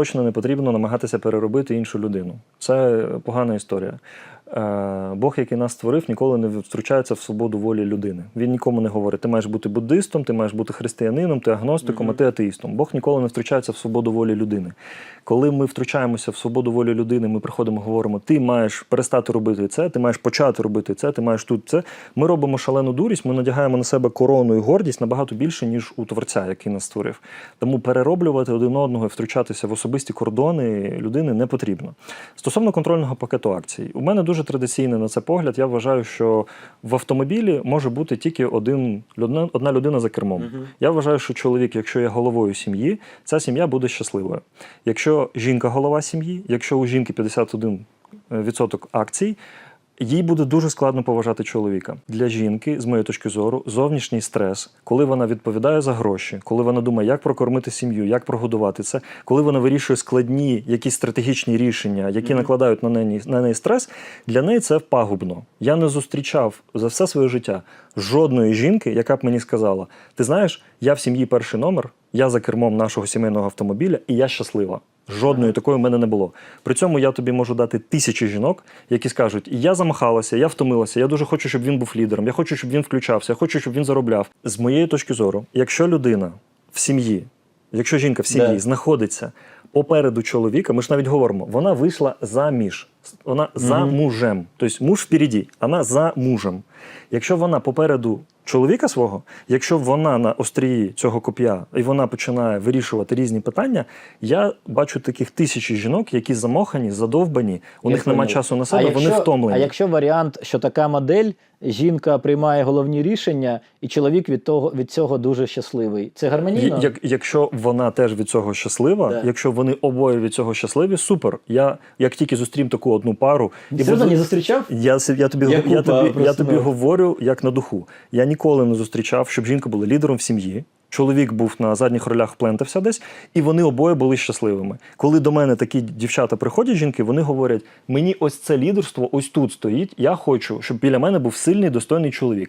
Точно не потрібно намагатися переробити іншу людину. Це погана історія. Е, Бог, який нас створив, ніколи не втручається в свободу волі людини. Він нікому не говорить: ти маєш бути буддистом, ти маєш бути християнином, ти агностиком, а ти атеїстом. Бог ніколи не втручається в свободу волі людини. Коли ми втручаємося в свободу волі людини, ми приходимо, говоримо: ти маєш перестати робити це, ти маєш почати робити це, ти маєш тут це. Ми робимо шалену дурість, ми надягаємо на себе корону і гордість набагато більше, ніж у творця, який нас створив. Тому перероблювати один одного і втручатися в особисті кордони людини не потрібно. Стосовно контрольного пакету акцій, у мене дуже традиційний на це погляд. Я вважаю, що в автомобілі може бути тільки один одна людина за кермом. Я вважаю, що чоловік, якщо є головою сім'ї, ця сім'я буде щасливою. Якщо жінка голова сім'ї, якщо у жінки 51% акцій. Їй буде дуже складно поважати чоловіка для жінки, з моєї точки зору, зовнішній стрес, коли вона відповідає за гроші, коли вона думає, як прокормити сім'ю, як прогодувати це, коли вона вирішує складні якісь стратегічні рішення, які накладають на неї на неї стрес, для неї це пагубно. Я не зустрічав за все своє життя жодної жінки, яка б мені сказала: ти знаєш, я в сім'ї перший номер, я за кермом нашого сімейного автомобіля, і я щаслива. Жодної такої в мене не було. При цьому я тобі можу дати тисячі жінок, які скажуть: я замахалася, я втомилася, я дуже хочу, щоб він був лідером, я хочу, щоб він включався, я хочу, щоб він заробляв. З моєї точки зору, якщо людина в сім'ї, якщо жінка в сім'ї Да. знаходиться попереду чоловіка, ми ж навіть говоримо, вона вийшла заміж, вона за мужем. Тобто муж впереді, вона за мужем. Якщо вона попереду чоловіка свого, якщо вона на острії цього коп'я і вона починає вирішувати різні питання, я бачу таких тисячі жінок, які замохані, задовбані, у Я них немає часу на А себе, вони якщо- втомлені. А якщо варіант, що така модель, жінка приймає головні рішення, і чоловік від того від цього дуже щасливий. Це гармонійно? Як, якщо вона теж від цього щаслива, Да. якщо вони обоє від цього щасливі, супер. Я як тільки зустрім таку одну пару Ти серйозно не зустрічав? Я, я, тобі, Яку я, тобі, я тобі говорю як на духу. Я ніколи не зустрічав, щоб жінка була лідером в сім'ї. Чоловік був на задніх ролях, плентався десь, і вони обоє були щасливими. Коли до мене такі дівчата приходять, жінки, вони говорять: мені ось це лідерство ось тут стоїть. Я хочу, щоб біля мене був сильний, достойний чоловік.